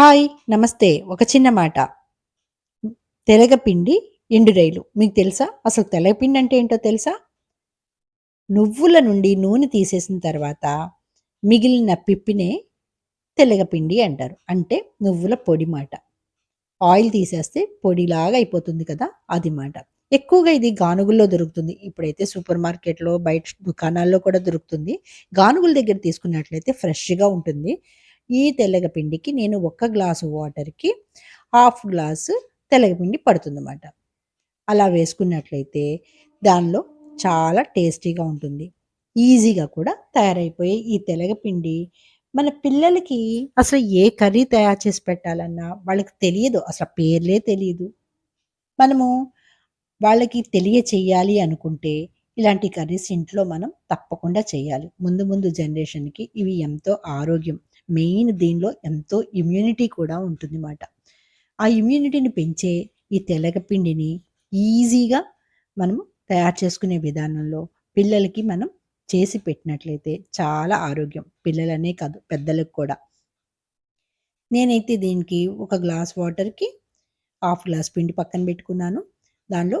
Hi నమస్తే. ఒక చిన్న మాట. తెలగపిండి ఎండురైలు మీకు తెలుసా? అసలు తెలగపిండి అంటే ఏంటో తెలుసా? నువ్వుల నుండి నూనె తీసేసిన తర్వాత మిగిలిన పిప్పినే తెలగపిండి అంటారు. అంటే నువ్వుల పొడి మాట. ఆయిల్ తీసేస్తే పొడిలాగా అయిపోతుంది కదా అది మాట. ఎక్కువగా ఇది గానుగుల్లో దొరుకుతుంది. ఇప్పుడైతే సూపర్ మార్కెట్లో బయట దుకాణాల్లో కూడా దొరుకుతుంది. గానుగుల దగ్గర తీసుకున్నట్లయితే ఫ్రెష్గా ఉంటుంది. ఈ తెల్లగపిండికి నేను ఒక్క గ్లాసు వాటర్కి హాఫ్ గ్లాసు తెల్లగపిండి పడుతుందన్నమాట. అలా వేసుకున్నట్లయితే దానిలో చాలా టేస్టీగా ఉంటుంది. ఈజీగా కూడా తయారైపోయే ఈ తెలగపిండి మన పిల్లలకి అసలు ఏ కర్రీ తయారు చేసి పెట్టాలన్నా వాళ్ళకి తెలియదు. అసలు పేర్లే తెలియదు. మనము వాళ్ళకి తెలియచేయాలి అనుకుంటే ఇలాంటి కర్రీస్ ఇంట్లో మనం తప్పకుండా చేయాలి ముందు ముందు జనరేషన్కి ఇవి ఎంతో ఆరోగ్యం. మెయిన్ దీనిలో ఎంతో ఇమ్యూనిటీ కూడా ఉంటుంది అన్నమాట ఆ ఇమ్యూనిటీని పెంచే ఈ తెలగపిండిని ఈజీగా మనము తయారు చేసుకునే విధానంలో పిల్లలకి మనం చేసి పెట్టినట్లయితే చాలా ఆరోగ్యం. పిల్లలనే కాదు పెద్దలకు కూడా. నేనైతే దీనికి ఒక గ్లాస్ వాటర్కి హాఫ్ గ్లాస్ పిండి పక్కన పెట్టుకున్నాను. దానిలో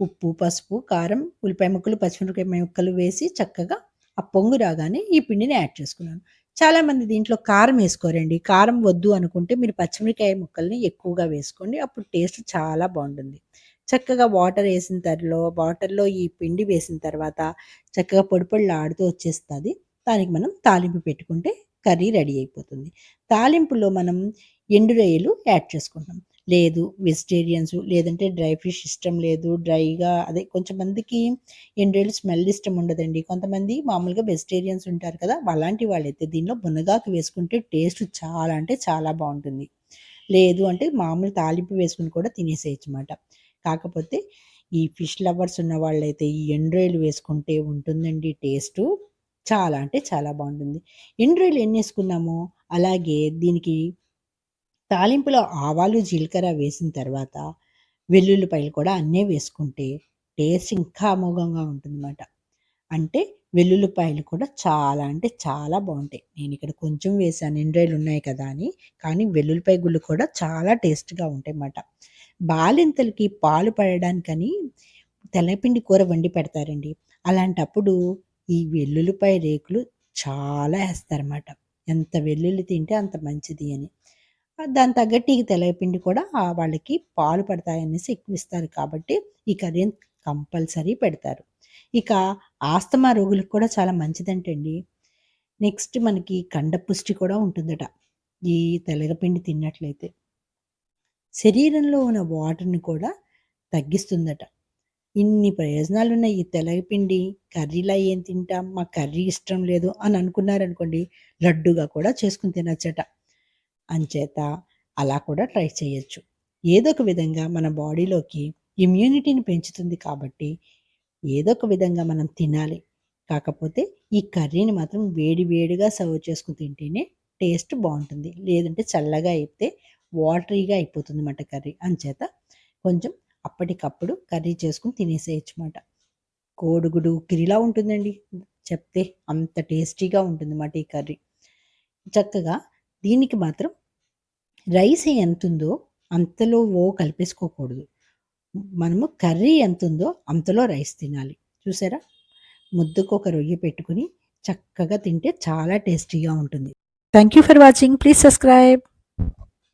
ఉప్పు పసుపు కారం ఉల్లిపాయ ముక్కలు పచ్చిమిరపకాయ ముక్కలు వేసి చక్కగా ఆ పొంగు రాగానే ఈ పిండిని యాడ్ చేసుకున్నాను. చాలామంది దీంట్లో కారం వేసుకోరండి. కారం వద్దు అనుకుంటే మీరు పచ్చిమిరకాయ ముక్కల్ని ఎక్కువగా వేసుకోండి. అప్పుడు టేస్ట్ చాలా బాగుంటుంది. చక్కగా వాటర్ వేసిన తర్వాత వాటర్లో ఈ పిండి వేసిన తర్వాత చక్కగా పొడి పొడిలు ఆడుతూ వచ్చేస్తుంది. దానికి మనం తాలింపు పెట్టుకుంటే కర్రీ రెడీ అయిపోతుంది. తాలింపులో మనం ఎండు రొయ్యలు యాడ్ చేసుకుంటాం. లేదు వెజిటేరియన్స్ లేదంటే డ్రై ఫిష్ ఇష్టం లేదు డ్రైగా అదే కొంచెం మందికి స్మెల్ ఇష్టం ఉండదండి. కొంతమంది మామూలుగా వెజిటేరియన్స్ ఉంటారు కదా అలాంటి వాళ్ళైతే దీనిలో మునగాకు వేసుకుంటే టేస్ట్ చాలా అంటే చాలా బాగుంటుంది. లేదు అంటే మామూలు తాలింపు వేసుకుని కూడా తినేసేయచ్చు అనమాట కాకపోతే ఈ ఫిష్ లవర్స్ ఉన్న వాళ్ళైతే ఈ ఎండ్రాయిలు వేసుకుంటే ఉంటుందండి టేస్ట్ చాలా అంటే చాలా బాగుంటుంది. ఎండ్రాయిలు ఎన్ని వేసుకున్నామో? అలాగే దీనికి తాలింపులో ఆవాలు జీలకర్ర వేసిన తర్వాత వెల్లుల్లిపాయలు కూడా అన్నీ వేసుకుంటే టేస్ట్ ఇంకా అమోఘంగా ఉంటుందన్నమాట. అంటే వెల్లుల్లిపాయలు కూడా చాలా అంటే చాలా బాగుంటాయి. నేను ఇక్కడ కొంచెం వేసాను. ఎండ్రాయిలు ఉన్నాయి కదా అని. కానీ వెల్లుల్లిపాయ గుళ్ళు కూడా చాలా టేస్ట్గా ఉంటాయి అన్నమాట బాలింతలకి పాలు పడడానికని తెల్లపిండి కూర వండి పెడతారండి. అలాంటప్పుడు ఈ వెల్లుల్లిపాయ రేకులు చాలా వేస్తారన్నమాట. ఎంత వెల్లుల్లి తింటే అంత మంచిది అని. దాని తగ్గట్టు ఈ తెల్లపిండి కూడా వాళ్ళకి పాలు పడతాయనేసి ఎక్కువ ఇస్తారు కాబట్టి ఈ కర్రీ కంపల్సరీ పెడతారు. ఇక ఆస్తమా రోగులకు కూడా చాలా మంచిదంటండి. నెక్స్ట్ మనకి కండపుష్టి కూడా ఉంటుందట ఈ తెలగపిండి తిన్నట్లయితే. శరీరంలో ఉన్న వాటర్ని కూడా తగ్గిస్తుందట. ఇన్ని ప్రయోజనాలు ఉన్నాయి ఈ తెలగపిండి కర్రీలా ఏం తింటాం? మా కర్రీ ఇష్టం లేదు అని అనుకున్నారనుకోండి లడ్డుగా కూడా చేసుకుని తినచ్చట. అంచేత అలా కూడా ట్రై చేయొచ్చు. ఏదో ఒక విధంగా మన బాడీలోకి ఇమ్యూనిటీని పెంచుతుంది కాబట్టి ఏదో ఒక విధంగా మనం తినాలి. కాకపోతే ఈ కర్రీని మాత్రం వేడి వేడిగా సర్వ్ చేసుకుని తింటేనే టేస్ట్ బాగుంటుంది. లేదంటే చల్లగా అయితే వాటరీగా అయిపోతుంది అన్నమాట కర్రీ. అంచేత కొంచెం అప్పటికప్పుడు కర్రీ చేసుకుని తినేసేయచ్చు అన్నమాట కోడుగుడు కిరిలా ఉంటుందండి. చెప్తే అంత టేస్టీగా ఉంటుంది అన్నమాట ఈ కర్రీ. చక్కగా దీనికి మాత్రం రైస్ ఎంత ఉందో అంతలో ఓ కలిపేసుకోకూడదు. మనము కర్రీ ఎంత ఉందో అంతలో రైస్ తినాలి. చూసారా? ముద్దుకు ఒక రొయ్య పెట్టుకుని చక్కగా తింటే చాలా టేస్టీగా ఉంటుంది. Thank you for watching please subscribe